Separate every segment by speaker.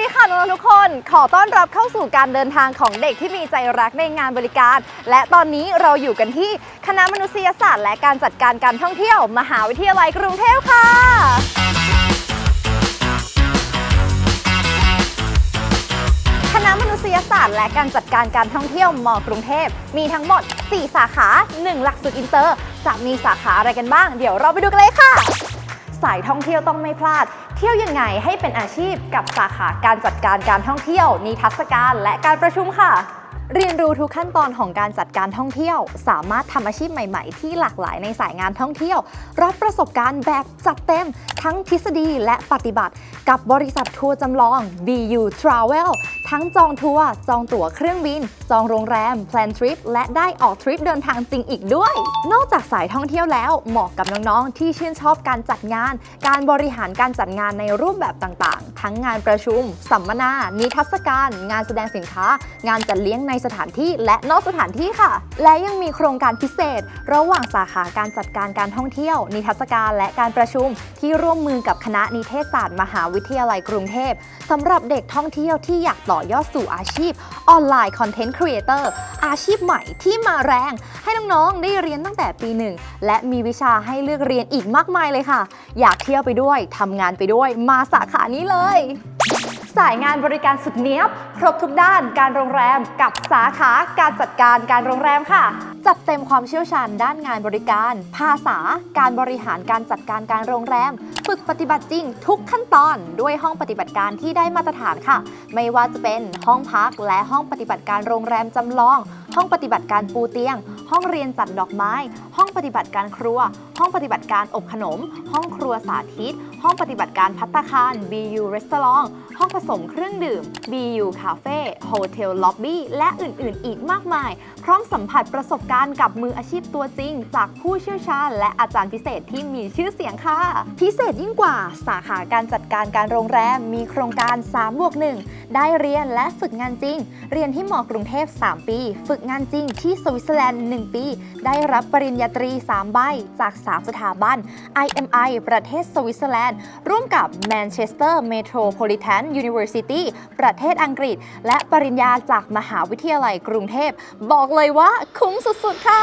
Speaker 1: ดีค่ะน้องๆทุกคน ขอต้อนรับเข้าสู่การเดินทางของเด็กที่มีใจรักในงานบริการ และตอนนี้เราอยู่กันที่คณะมนุษยศาสตร์ และการจัดการการท่องเที่ยว มหาวิทยาลัยกรุงเทพค่ะคณะมนุษยศาสตร์และการจัดการการท่องเที่ยวมกรุงเทพ มีทั้งหมด 4 สาขา 1 หลักสูตรอินเตอร์ จะมีสาขาอะไรกันบ้าง เดี๋ยวเราไปดูกันเลยค่ะ สายท่องเที่ยวต้องไม่พลาด เที่ยวยังไงให้เป็นอาชีพกับสาขาการจัดการการท่องเที่ยว นิทรรศการและการประชุมค่ะ เรียนรู้ทุกขั้นตอนของการจัดการท่องเที่ยว สามารถทำอาชีพใหม่ ๆ ที่หลากหลายในสายงานท่องเที่ยว รับประสบการณ์แบบจัดเต็ม ทั้งทฤษฎีและปฏิบัติ กับบริษัททัวร์จำลอง BU Travel ทั้งจองทัวร์จองตั๋วเครื่องบิน จองโรงแรม แพลนทริป และได้ออกทริปเดินทางจริงอีกด้วย นอกจากสายท่องเที่ยวแล้ว เหมาะกับน้องๆ ที่ชื่นชอบการจัดงาน การบริหารการจัดงานในรูปแบบต่างๆ ทั้งงานประชุม สัมมนา นิทรรศการ งานแสดงสินค้า งานจัดเลี้ยงในสถานที่และนอกสถานที่ค่ะ และยังมีโครงการพิเศษ ระหว่างสาขาการจัดการการท่องเที่ยว นิทรรศการและการประชุม ที่ร่วมมือกับคณะนิเทศศาสตร์ มหาวิทยาลัยกรุงเทพสำหรับเด็กท่องเที่ยวที่อยากต่อยอดสู่อาชีพออนไลน์คอนเทนต์ครีเอเตอร์อาชีพใหม่ที่มาแรง ให้น้องๆ ได้เรียนตั้งแต่ปีหนึ่งและมีวิชาให้เลือกเรียนอีกมากมายเลยค่ะ อยากเที่ยวไปด้วยทำงานไปด้วยมาสาขานี้เลย สายงานบริการสุดเนี้ยบ ครบทุกด้านการโรงแรมกับสาขาการจัดการการโรงแรมค่ะ จัดเต็มความเชี่ยวชาญด้านงานบริการ ภาษา การบริหารการจัดการการโรงแรม ฝึกปฏิบัติจริงทุกขั้นตอนด้วยห้องปฏิบัติการที่ได้มาตรฐานค่ะ ไม่ว่าจะเป็นห้องพักและห้องปฏิบัติการโรงแรมจำลอง ห้องปฏิบัติการปูเตียง ห้องเรียนจัดดอกไม้ ปฏิบัติการครัว ห้องปฏิบัติการอบขนม ห้องครัวสาธิต ห้องปฏิบัติการพัตตาคาร BU Restaurant ห้องผสมเครื่องดื่ม BU Cafe Hotel Lobby และอื่นๆ อีกมากมาย พร้อมสัมผัสประสบการณ์กับมืออาชีพตัวจริง จากผู้เชี่ยวชาญ และอาจารย์พิเศษที่มีชื่อเสียงค่ะ พิเศษยิ่งกว่า สาขาการจัดการการโรงแรม มีโครงการ3บวก1ได้เรียนและฝึกงานจริง เรียนที่หมอกรุงเทพ 3 ปี ฝึกงานจริงที่สวิตเซอร์แลนด์ 1 ปี ได้รับปริญญาตรีรี 3 ใบ จาก 3 สถาบัน IMI ประเทศสวิตเซอร์แลนด์ ร่วมกับ Manchester Metropolitan University ประเทศอังกฤษ และปริญญาจากมหาวิทยาลัยกรุงเทพ บอกเลยว่าคุ้มสุด ๆ ค่ะ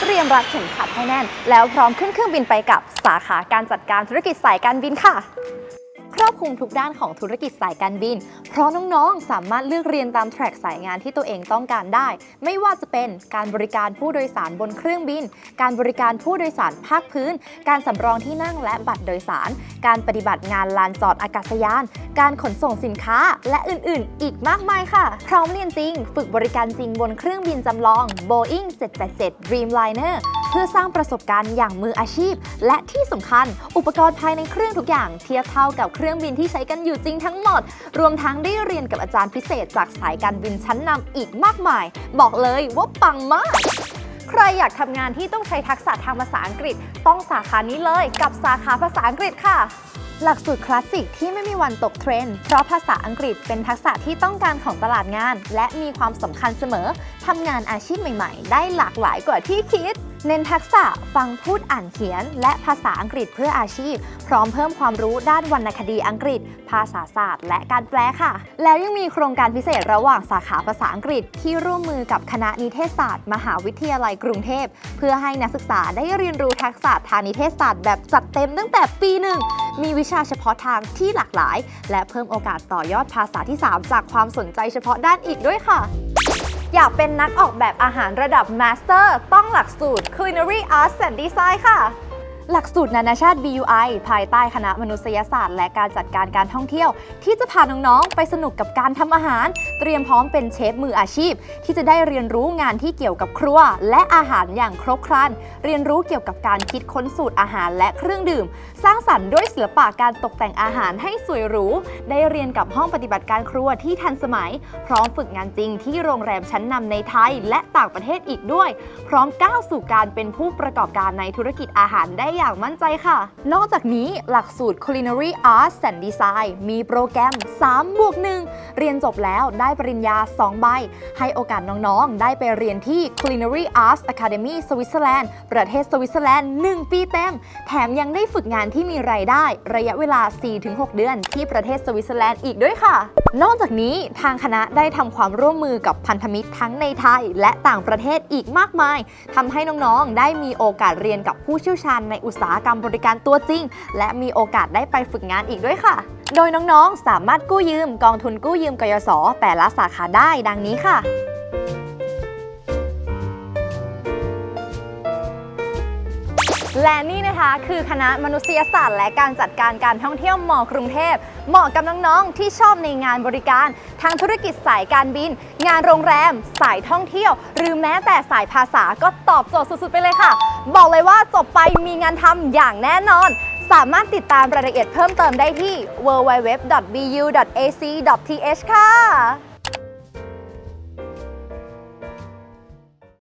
Speaker 1: เตรียมรัดเข็มขัดให้แน่น แล้วพร้อมขึ้นเครื่องบินไปกับสาขาการจัดการธุรกิจสายการบินค่ะ ครอบคลุมทุกด้านของธุรกิจสายการบิน เพราะน้องๆ สามารถเลือกเรียนตามแทร็กสายงานที่ตัวเองต้องการได้ ไม่ว่าจะเป็นการบริการผู้โดยสารบนเครื่องบิน การบริการผู้โดยสารภาคพื้น การสำรองที่นั่งและบัตรโดยสาร การปฏิบัติงานลานจอดอากาศยาน การขนส่งสินค้า และอื่นๆ อีกมากมายค่ะ พร้อมเรียนจริง ฝึกบริการจริงบนเครื่องบินจำลอง Boeing 787 Dreamliner เพื่อสร้างประสบการณ์อย่างมืออาชีพ และที่สำคัญ อุปกรณ์ภายในเครื่องทุกอย่างเทียบเท่ากับเครื่องบินที่ใช้กันอยู่จริงทั้งหมด รวมทั้งได้เรียนกับอาจารย์พิเศษ จากสายการบินชั้นนำอีกมากมาย บอกเลยว่าปังมาก ใครอยากทำงานที่ต้องใช้ทักษะทางภาษาอังกฤษ ต้องสาขานี้เลยกับสาขาภาษาอังกฤษค่ะหลักสูตรคลาสสิกที่ไม่มีวันตกเทรนด์ เพราะภาษาอังกฤษเป็นทักษะที่ต้องการของตลาดงาน และมีความสำคัญเสมอ ทำงานอาชีพใหม่ ๆ ได้หลากหลายกว่าที่คิด เน้นทักษะฟังพูดอ่านเขียน และภาษาอังกฤษเพื่ออาชีพ พร้อมเพิ่มความรู้ด้านวรรณคดีอังกฤษ ภาษาศาสตร์ และการแปลค่ะ แล้วยังมีโครงการพิเศษระหว่างสาขาภาษาอังกฤษ ที่ร่วมมือกับคณะนิเทศศาสตร์ มหาวิทยาลัยกรุงเทพ เพื่อให้นักศึกษาได้เรียนรู้ทักษะทางนิเทศศาสตร์แบบจัดเต็มตั้งแต่ปีหนึ่งมีวิชาเฉพาะทางที่หลากหลาย และเพิ่มโอกาสต่อยอดภาษาที่ 3 จากความสนใจเฉพาะด้านอีกด้วยค่ะ อยากเป็นนักออกแบบอาหารระดับมาสเตอร์ ต้องหลักสูตร Culinary Arts and Design ค่ะ หลักสูตรนานาชาติ BUI ภายใต้คณะมนุษยศาสตร์ และการจัดการการท่องเที่ยว ที่จะพาน้องๆ ไปสนุกกับการทำอาหาร เตรียมพร้อมเป็นเชฟมืออาชีพ ที่จะได้เรียนรู้งานที่เกี่ยวกับครัว และอาหารอย่างครบครัน เรียนรู้เกี่ยวกับการคิดค้นสูตรอาหารและเครื่องดื่ม สร้างสรรค์ด้วยศิลปะการตกแต่งอาหารให้สวยหรู ได้เรียนกับห้องปฏิบัติการครัวที่ทันสมัย พร้อมฝึกงานจริงที่โรงแรมชั้นนำในไทย และต่างประเทศอีกด้วย พร้อมก้าวสู่การเป็นผู้ประกอบการในธุรกิจอาหารได้อย่างมั่นใจค่ะ นอกจากนี้หลักสูตร Culinary Arts and Design มีโปรแกรม 3 บวก 1 เรียนจบแล้วได้ปริญญา 2 ใบ ให้โอกาสน้องๆ ได้ไปเรียนที่ Culinary Arts Academy Switzerland ประเทศสวิตเซอร์แลนด์ 1 ปีเต็ม แถมยังได้ฝึกงานที่มีรายได้ ระยะเวลา 4-6 เดือน ที่ประเทศสวิตเซอร์แลนด์อีกด้วยค่ะ นอกจากนี้ทางคณะได้ทำความร่วมมือกับพันธมิตรทั้งในไทย และต่างประเทศอีกมากมายทำให้น้องๆ ได้มีโอกาสเรียนกับผู้เชี่ยวชาญในอุตสาหกรรมบริการตัวจริง และมีโอกาสได้ไปฝึกงานอีกด้วยค่ะ โดยน้องๆ สามารถกู้ยืมกองทุนกู้ยืมกยศแต่ละสาขาได้ดังนี้ค่ะ และนี่นะคะคือคณะมนุษยศาสตร์ และการจัดการการท่องเที่ยวมอกรุงเทพ เหมาะกับน้องๆที่ชอบในงานบริการทางธุรกิจสายการบิน งานโรงแรม สายท่องเที่ยว หรือแม้แต่สายภาษาก็ตอบโจทย์สุดๆไปเลยค่ะ บอกเลยว่าจบไปมีงานทำอย่างแน่นอน สามารถติดตามรายละเอียดเพิ่มเติมได้ที่ www.bu.ac.th ค่ะ